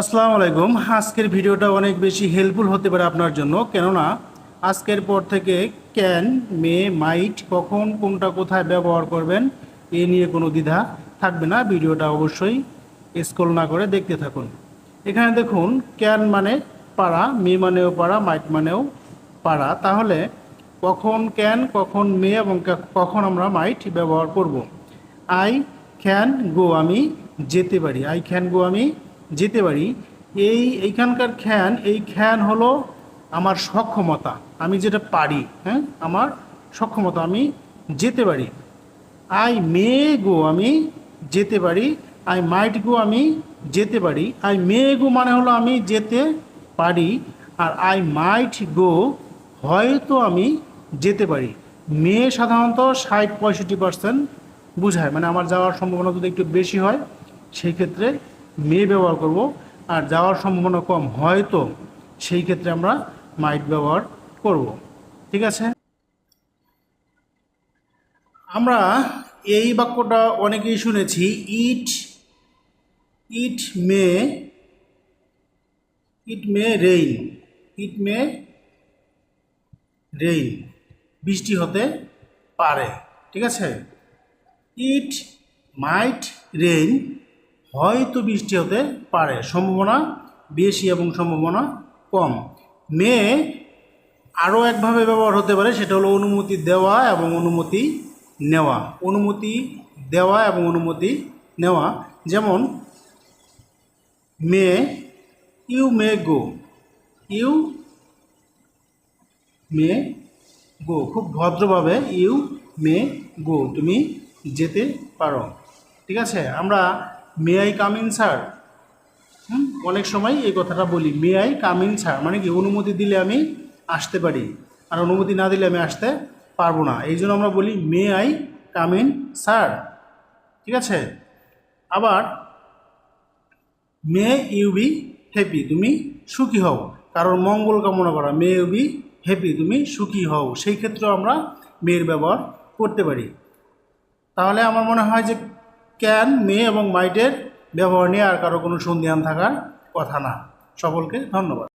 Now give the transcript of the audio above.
আসসালামু আলাইকুম। আজকের ভিডিওটা অনেক বেশি হেল্পফুল হতে পারে আপনার জন্য। কেননা, আজকের পর থেকে ক্যান মে মাইট কখন, কোনটা কোথায় ব্যবহার করবেন, এ নিয়ে কোনো দ্বিধা থাকবে না। ভিডিওটা অবশ্যই স্ক্রল না করে দেখতে থাকুন। এখানে দেখুন ক্যান মানে পাড়া মে মানেও পাড়া মাইট মানেও পাড়া তাহলে কখন ক্যান কখন মে এবং কখন আমরা মাইট ব্যবহার করব? আই ক্যান গো আমি যেতে পারি। আই ক্যান গো আমি যেতে পারি। এই, এইখানকার খ্যান, এই খ্যান হলো আমার সক্ষমতা। আমি যেটা পারি হ্যাঁ? আমার সক্ষমতা, আমি যেতে পারি। আই মে গো আমি যেতে পারি। আই মাইট গো আমি যেতে পারি। আই মে গো মানে হলো আমি যেতে পারি। আর আই মাইট গো হয়তো আমি যেতে পারি। মে সাধারণত ষাট পঁয়ষট্টি পার্সেন্ট বুঝায়। মানে আমার যাওয়ার সম্ভাবনা যদি একটু বেশি হয় সেই ক্ষেত্রে মে ব্যবহার করব, আর যাওয়ার সম্ভাবনা কম হয়তো সেই ক্ষেত্রে আমরা মাইট ব্যবহার করব। ঠিক আছে? আমরা এই বাক্যটা অনেকেই শুনেছি, ইট ইট মে ইট মে রেইন, ইট মে রেইন, বৃষ্টি হতে পারে। ঠিক আছে? ইট মাইট রেইন হয়তো বৃষ্টি হতে পারে। সম্ভাবনা বেশি এবং সম্ভাবনা কম। মে আরও একভাবে ব্যবহার হতে পারে, সেটা হলো অনুমতি দেওয়া এবং অনুমতি নেওয়া। অনুমতি দেওয়া এবং অনুমতি নেওয়া। যেমন, মে, you may go. You may গো। খুব ভদ্রভাবে ইউ মে গো। তুমি যেতে পারো। ঠিক আছে? আমরা may I come in sir hmm, অনেক সময় এই কথাটা বলি। মে আই কামিন স্যার মানে কি, অনুমতি দিলে আমি আসতে পারি। আর অনুমতি না দিলে আমি আসতে পারব না। এই জন্য আমরা বলি মে আই কামিন স্যার ঠিক আছে? আবার মে ইউ বি হ্যাপি তুমি সুখী হও। কারোর মঙ্গল কামনা করা মে ইউ বি হ্যাপি তুমি সুখী হও। সেই ক্ষেত্রেও আমরা মেয়ের ব্যবহার করতে পারি। তাহলে আমার মনে হয় যে ক্যান, মে এবং মাইটের ব্যবহার নিয়ে আর কারও কোনো সন্দেহান থাকার কথা না। সকলকে ধন্যবাদ।